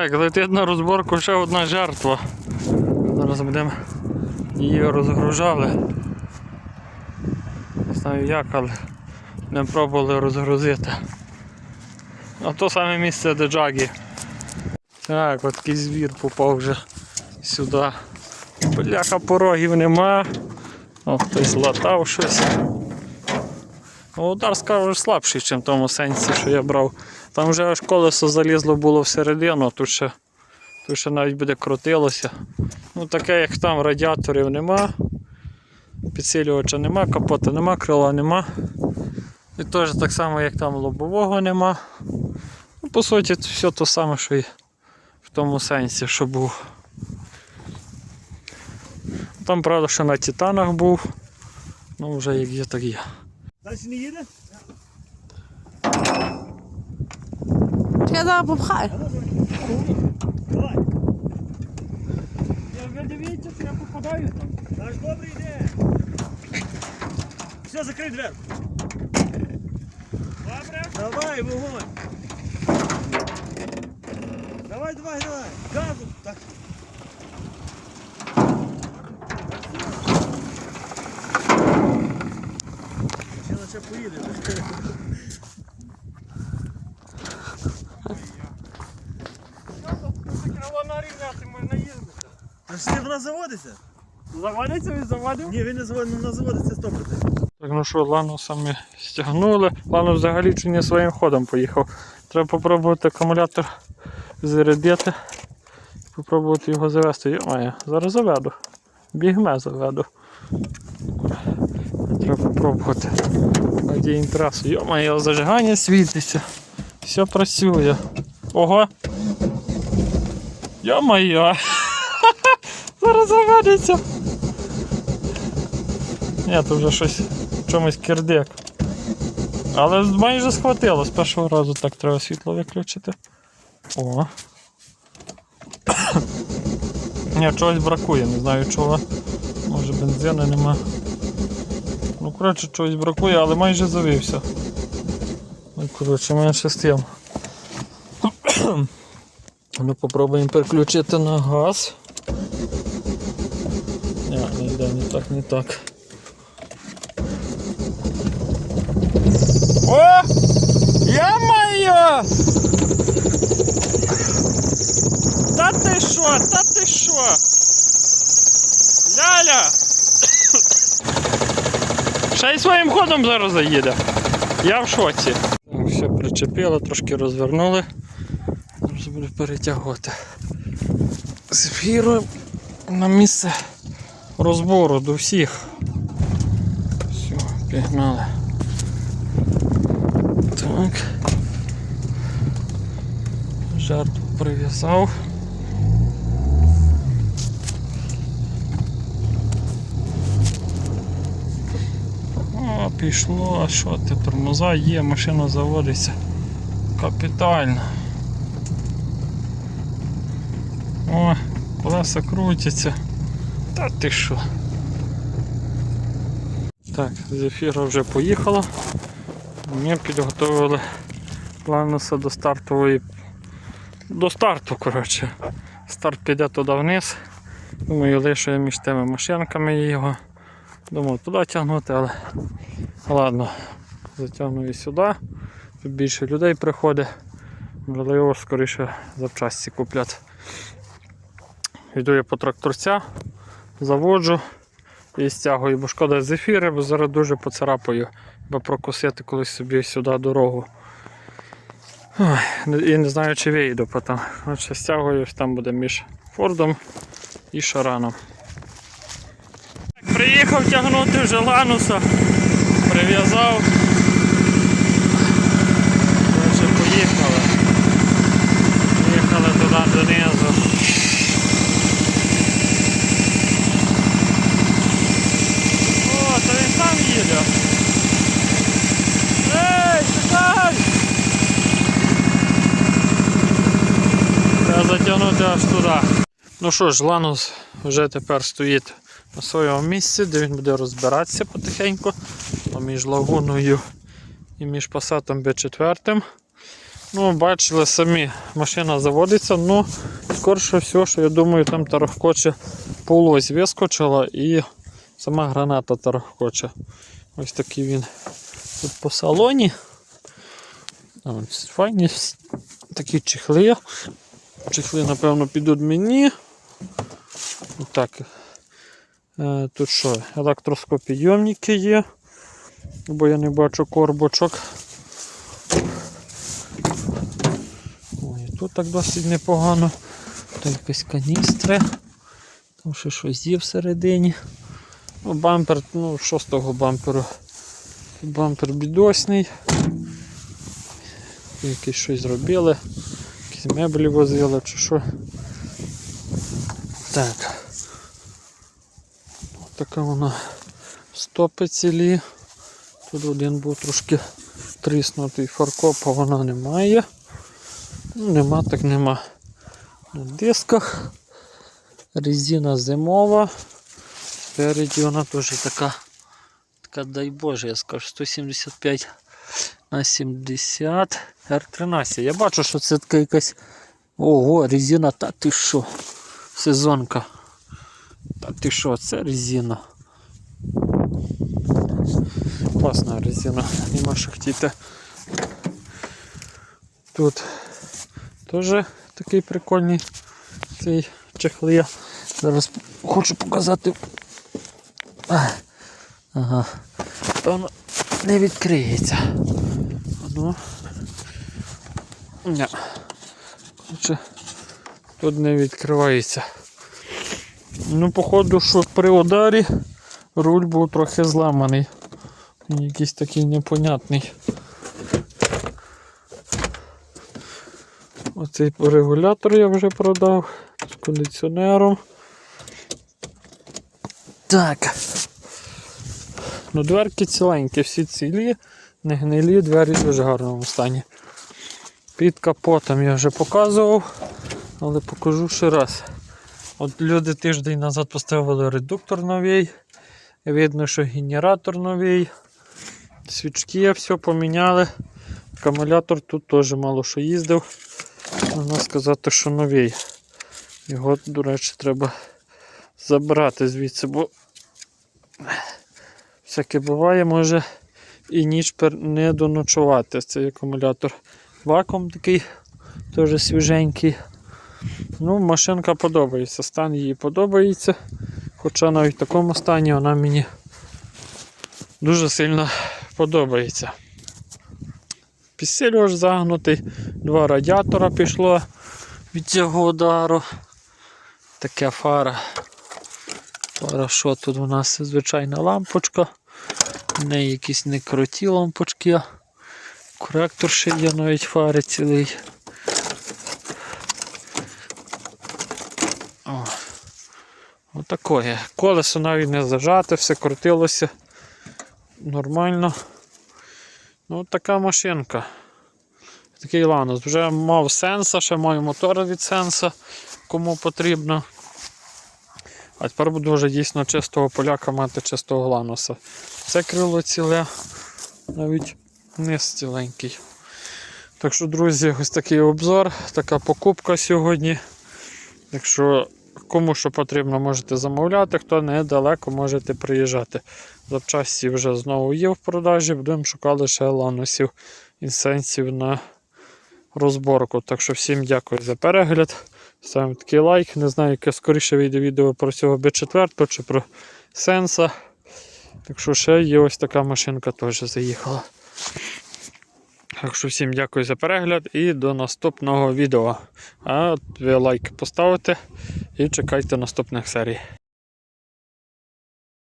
Так, летить на розборку ще одна жертва. Зараз будемо її розгружали. Не знаю як, але не пробували розгрузити. А то саме місце, де джагі. Так, от такий звір попав вже сюди. Бляха порогів нема. О, хтось латав щось. Удар скажу слабший, ніж в тому сенсі, що я брав. Там вже аж колесо залізло було всередину, тут ще, тут ще навіть буде крутилося. Ну таке як там радіаторів нема, підсилювача нема, капота нема, крила нема. І теж так само, як там лобового нема. Ну, по суті, все те саме, що і в тому сенсі, що був. Там, правда, що на титанах був. Ну вже як є, так є. Далі не їде? Я зараз попхаю. Давай. Я вже дивіться, що я попадаю там. Наш добрий йде. Все, закрий двері. Добре? Давай, вогонь. Давай, давай, давай. Газу. Так. Ще наче поїде. А ж вона заводиться? Заводиться він заводив? Ні, він не заводиться, вона заводиться 100%. Так, ну що, Лану самі стягнули. Лану взагалі чи не своїм ходом поїхав. Треба попробувати акумулятор зарядити. Попробувати його завести. Йомає, зараз заведу. Бігме заведу. Треба попробувати. Надіємо трасу. Йомає, зажигання світиться. Все працює. Ого! Йомає! Зараз заведеться. Ні, то вже щось чомусь кирдик. Але майже схватило з першого разу так треба світло виключити. О. Ні, чогось бракує, не знаю чого. Може бензину нема. Ну, коротше, чогось бракує, але майже завівся. Коротше, менше з тим. Ну, попробуємо переключити на газ. Ні, не йде, не так, не так. О! Я моя! Та ти що? Та ти що? Ляля! Ще й своїм ходом зараз заїде. Я в шоці. Все причепило, трошки розвернули. Зараз буду перетягувати. Зефіру на місце розбору до всіх. Все, пігнали. Так. Жертву прив'язав. О, пішло, а що ти, тормоза є, машина заводиться. Капітально. О, колеса крутяться. Та ти що? Так, зефіра вже поїхала. Ми підготовили плануса до стартової. До старту, коротше. Старт піде туди вниз. Думаю, лише між тими машинками його. Думав туди тягнути, але ладно, затягну і сюди. Тут більше людей приходить. Можливо, скоріше запчасті куплять. Йду я по тракторця, заводжу і стягую, бо шкода зефіри, бо зараз дуже поцарапаю, бо прокусити колись собі сюди дорогу. Ой, і не знаю, чи вийду потім. Отже, стягую, там буде між Фордом і Шараном. Приїхав тягнути вже лануса, прив'язав. Отже, поїхали. Поїхали туди донизу. О, то він сам їде. Ей, чекай! Треба затягнути аж туди. Ну що ж, Ланус вже тепер стоїть на своєму місці, де він буде розбиратися потихеньку між лагуною і між пасатом Б4. Ну, бачили самі, машина заводиться, ну, скорше всього, що я думаю, там тарахкоче полось вискочила і сама граната тарахкоче. Ось такий він тут по салоні. Ось Файні такі чехли. Чехли, напевно, підуть мені. Так. Е, тут що? Електроскопійомники є. Бо я не бачу корбочок. Ой, тут так досить непогано. Тут якісь каністри. Там ще щось є всередині. Ну, бампер, ну, що з того бамперу? Бампер бідосний. Якісь щось зробили. Якісь меблі возили чи що. Так. Така вона стопи цілі. Тут один був трошки тріснутий фаркопа вона немає. Ну, нема, так нема. На дисках. Резина зимова. Спереді вона теж така, така дай Боже, я скажу, 175 на 70 R13. Я бачу, що це така якась. Ого, резина, та ти що? Сезонка. Та ти що, це резина. Класна резина, нема що хотіти. Тут теж такий прикольний цей чехли. Я зараз хочу показати. Ага. Та Воно не відкриється. Воно. Ня. Короче, тут не відкривається. Ну, походу, що при ударі руль був трохи зламаний. Якийсь такий непонятний. Оцей регулятор я вже продав з кондиціонером. Так. Ну, дверки ціленькі, всі цілі, не гнилі, двері в дуже гарному стані. Під капотом я вже показував, але покажу ще раз. От люди тиждень назад поставили редуктор новий. Видно, що генератор новий. Свічки все поміняли. Акумулятор тут теж мало що їздив. Можна сказати, що новий. Його, до речі, треба забрати звідси, бо всяке буває, може і ніч не доночувати цей акумулятор. Вакуум такий теж свіженький. Ну, машинка подобається, стан їй подобається. Хоча навіть в такому стані вона мені дуже сильно подобається. Підсилювач загнутий, два радіатора пішло від цього удару. Таке фара. Фара, що тут у нас звичайна лампочка. В неї якісь не круті лампочки. Коректор ще є навіть фари цілий. Отакое. Колесо навіть не зажате, все крутилося нормально. Ну, така машинка. Такий ланус. Вже мав сенса, ще маю мотор від сенса, кому потрібно. А тепер буду вже дійсно чистого поляка мати чистого лануса. Це крило ціле, навіть низ ціленький. Так що, друзі, ось такий обзор, така покупка сьогодні. Якщо кому що потрібно, можете замовляти, хто недалеко можете приїжджати. Запчасті вже знову є в продажі, будемо шукати ще ланусів, інсенсів на розборку. Так що всім дякую за перегляд. Ставимо такий лайк. Не знаю, яке скоріше вийде відео про цього B4 чи про сенса. Так що ще є ось така машинка теж заїхала. Так що всім дякую за перегляд і до наступного відео. А ви лайк поставите і чекайте наступних серій.